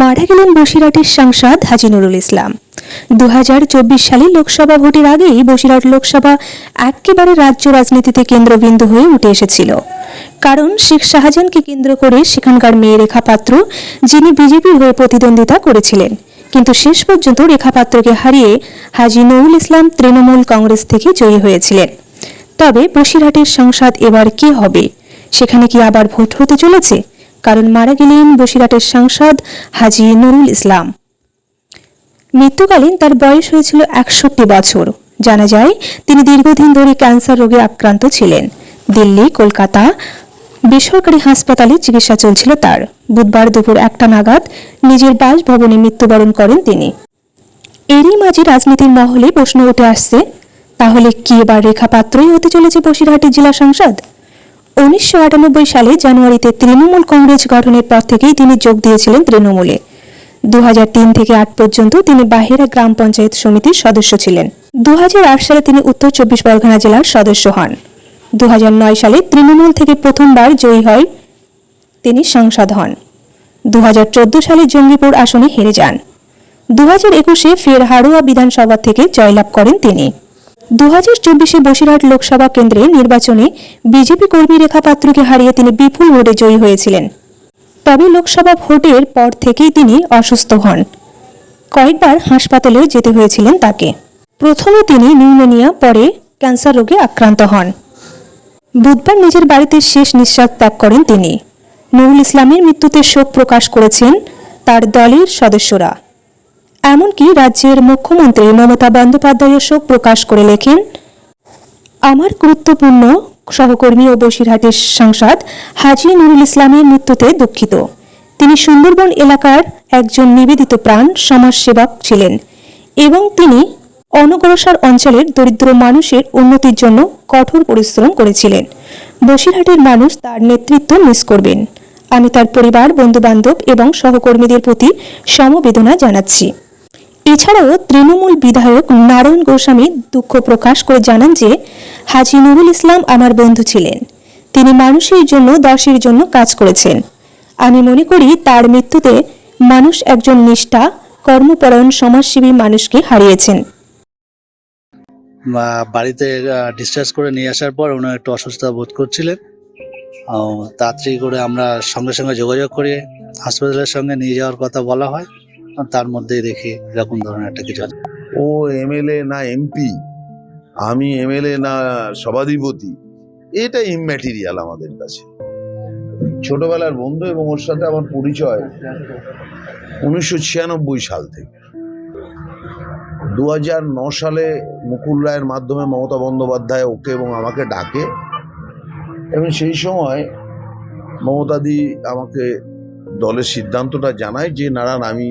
মারা গেলেন বসিরহাটের সাংসদ হাজি নুরুল ইসলাম। দু সালে লোকসভা ভোটের আগেই বসিরহাট লোকসভা একেবারে রাজ্য রাজনীতিতে কেন্দ্রবিন্দু হয়ে উঠে এসেছিল। কারণ শেখ শাহজাহানকে কেন্দ্র করে সেখানকার মেয়ে রেখা পাত্র, যিনি বিজেপির হয়ে প্রতিদ্বন্দ্বিতা করেছিলেন। কিন্তু শেষ পর্যন্ত রেখা পাত্রকে হারিয়ে হাজি নুরুল ইসলাম তৃণমূল কংগ্রেস থেকে জয়ী হয়েছিলেন। তবে বসিরহাটের সংসদ এবার কি হবে? সেখানে কি আবার ভোট হতে চলেছে? কারণ মারা গেলেন বসিরহাটের সাংসদ হাজি নুরুল ইসলাম। মৃত্যুকালীন তার বয়স হয়েছিল একষট্টি বছর। জানা যায়, তিনি দীর্ঘদিন ধরে ক্যান্সার রোগে আক্রান্ত ছিলেন। দিল্লি, কলকাতা বেসরকারি হাসপাতালে চিকিৎসা চলছিল তার। বুধবার দুপুর একটা নাগাদ নিজের বাসভবনে মৃত্যুবরণ করেন তিনি। এরই মাঝে রাজনীতির মহলে প্রশ্ন উঠে আসছে, তাহলে কি এবার রেখা পাত্রই হতে চলেছে বসিরহাটের জেলা সংসদ? উনিশশো আটানব্বই সালে জানুয়ারিতে তৃণমূল কংগ্রেস গঠনের পর থেকেই তিনি যোগ দিয়েছিলেন তৃণমূলে। দুহাজার তিন থেকে আট পর্যন্ত তিনি বাহেরা গ্রাম পঞ্চায়েত সমিতির সদস্য ছিলেন। দুহাজার আট সালে তিনি উত্তর চব্বিশ পরগনা জেলার সদস্য হন। দু হাজার নয় সালে তৃণমূল থেকে প্রথমবার জয়ী হয় তিনি সাংসদ হন। দু হাজার চোদ্দ সালে জঙ্গিপুর আসনে হেরে যান। দু হাজার একুশে ফের হাড়ুয়া বিধানসভা থেকে জয়লাভ করেন তিনি। দু হাজার চব্বিশে বসিরহাট লোকসভা কেন্দ্রে নির্বাচনে বিজেপি কর্মী রেখা পাত্রকে হারিয়ে তিনি বিপুল ভোটে জয়ী হয়েছিলেন। তবে লোকসভা ভোটের পর থেকেই তিনি অসুস্থ হন। কয়েকবার হাসপাতালে যেতে হয়েছিলেন তাকে। প্রথমে তিনি নিউমোনিয়া, পরে ক্যান্সার রোগে আক্রান্ত হন। বুধবার নিজের বাড়িতে শেষ নিঃশ্বাস ত্যাগ করেন তিনি। নুরুল ইসলামের মৃত্যুতে শোক প্রকাশ করেছেন তার দলের সদস্যরা। এমনকি রাজ্যের মুখ্যমন্ত্রী মমতা বন্দ্যোপাধ্যায়ও শোক প্রকাশ করে লেখেন, আমার গুরুত্বপূর্ণ সহকর্মী ও বসিরহাটের সাংসদ হাজি নুরুল ইসলামের মৃত্যুতে দুঃখিত। তিনি সুন্দরবন এলাকার একজন নিবেদিত প্রাণ, সমাজসেবক ছিলেন এবং তিনি অনগ্রসর অঞ্চলের দরিদ্র মানুষের উন্নতির জন্য কঠোর পরিশ্রম করেছিলেন। বসিরহাটের মানুষ তার নেতৃত্ব মিস করবেন। আমি তার পরিবার, বন্ধুবান্ধব এবং সহকর্মীদের প্রতি সমবেদনা জানাচ্ছি। এছাড়াও তৃণমূল বিধায়ক নারায়ণ গোস্বামী দুঃখ প্রকাশ করে জানান যে, হাজি নুরুল ইসলাম আমার বন্ধু ছিলেন। তিনি মানুষের জন্য, দাসের জন্য কাজ করেছেন। আমি মনে করি তার মৃত্যুতে মানুষ একজন নিষ্ঠা, কর্মপরায়ণ সমাজসেবী মানুষকে হারিয়েছেন। বাড়িতে ডিসচার্জ করে নিয়ে আসার পর উনি একটু অসুস্থতা বোধ করছিলেন। তাড়াতাড়ি করে আমরা সঙ্গে সঙ্গে যোগাযোগ করে হাসপাতালের সঙ্গে নিয়ে যাওয়ার কথা বলা হয়। তার মধ্যে রেখে এরকম ধরনের একটা কিছু। ও এমএলএ না এমপি? আমি এমএলএ না সভাধিপতি? এটা ইম্যাটেরিয়াল আমাদের কাছে। ছোটবেলার বন্ধু এবং ওর সাথে আমার পরিচয় উনিশশো ছিয়ানব্বই সাল থেকে। দু সালে মুকুল রায়ের মাধ্যমে মমতা বন্দ্যোপাধ্যায় ওকে এবং আমাকে ডাকে। এবং সেই সময় মমতাদি আমাকে দলের সিদ্ধান্তটা জানায় যে নারায়ণ আমি